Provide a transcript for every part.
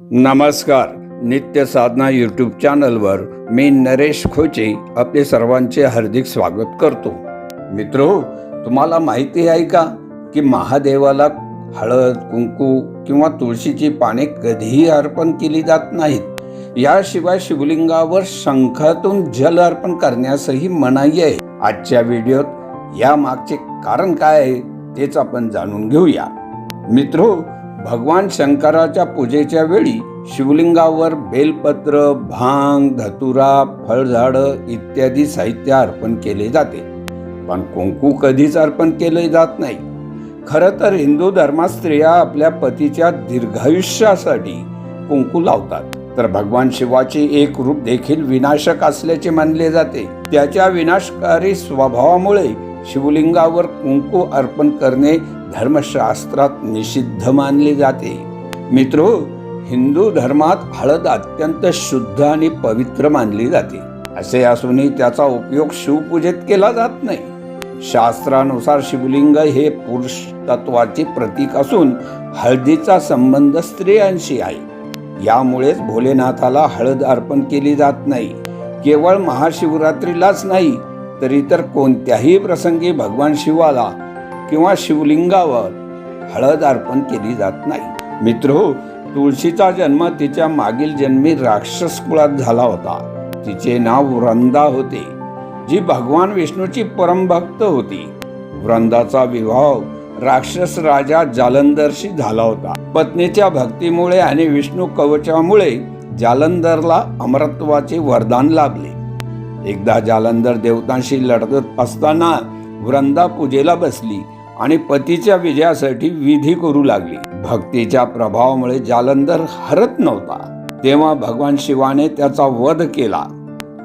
नमस्कार. नित्य साधना यूट्यूब चॅनलवर मी नरेश खोचे आपले सर्वांचे हार्दिक स्वागत करतो. मित्रो तुम्हाला माहिती आहे का की महादेवाला हळद कुंकू किंवा तुळशीची पाने कधीही अर्पण केली जात नाहीत. याशिवाय शिवलिंगावर शंखातून जल अर्पण करण्यासही मनाई आहे. आजच्या व्हिडिओत या मागचे कारण काय आहे तेच आपण जाणून घेऊया. मित्रो भगवान शंकराच्या पूजेच्या वेळी शिवलिंगावर बेलपत्र भांग धतुरा फळझाडं इत्यादी साहित्य अर्पण केले जाते. पण कुंकू कधीच अर्पण केले जात नाही. खरं तर हिंदू धर्मात स्त्रिया आपल्या पतीच्या दीर्घायुष्यासाठी कुंकू लावतात. तर भगवान शिवाचे एक रूप देखील विनाशक असल्याचे मानले जाते. त्याच्या विनाशकारी स्वभावामुळे शिवलिंगावर कुंकू अर्पण करणे धर्मशास्त्रात निषिद्ध मानले जाते. मित्रो हिंदू धर्मात हळद अत्यंत शुद्ध आणि पवित्र मानली जाते. असे असूनही त्याचा उपयोग शिवपूजेत केला जात नाही. शास्त्रानुसार शिवलिंग हे पुरुष तत्वाचे प्रतीक असून हळदीचा संबंध स्त्रियांशी आहे. यामुळेच भोलेनाथाला हळद अर्पण केली जात नाही. केवळ महाशिवरात्रीलाच नाही तर इतर कोणत्याही प्रसंगी भगवान शिवाला किंवा शिवलिंगावर हळद अर्पण केली जात नाही. मित्रो हो, तुळशीचा जन्म तिच्या मागील जन्मी राक्षस कुळात झाला होता. तिचे नाव वृंदा होते जी भगवान विष्णूची परमभक्त होती. वृंदाचा विवाह राक्षस राजा जालंधरशी झाला होता. पत्नीच्या भक्तीमुळे आणि विष्णू कवचामुळे जालंधरला अमरत्वाचे वरदान लाभले. एकदा जालंधर देवतांशी लढत असताना वृंदा पूजेला बसली. आणि पतीच्या विजयासाठी विधी करू लागली. भक्तीच्या प्रभावामुळे जालंधर हरत नव्हता. तेव्हा भगवान शिवाने त्याचा वध केला.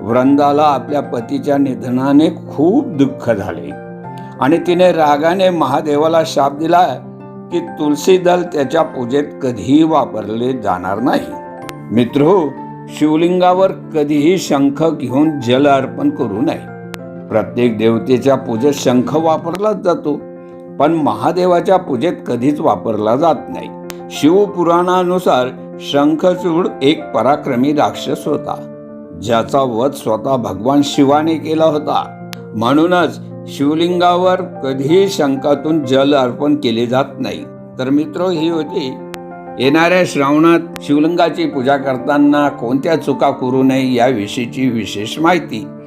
वृंदाला आपल्या पतीच्या निधनाने खूप दुःख झाले. आणि तिने रागाने महादेवाला शाप दिला की तुलसी दल त्याच्या पूजेत कधीही वापरले जाणार नाही. मित्र शिवलिंगावर कधीही शंख घेऊन जल अर्पण करू नये. प्रत्येक देवतेच्या पूजेत शंख वापरलाच जातो. पण महादेवाच्या पूजेत कधीच वापरला जात नाही. शिवपुराणानुसार शंखचूड एक पराक्रमी राक्षस होता. ज्याचा वध स्वतः भगवान शिवाने केला होता. म्हणूनच शिवलिंगावर कधीही शंखातून जल अर्पण केले जात नाही. तर मित्र ही होती येणाऱ्या श्रावणात शिवलिंगाची पूजा करताना कोणत्या चुका करू नये याविषयीची विशेष माहिती.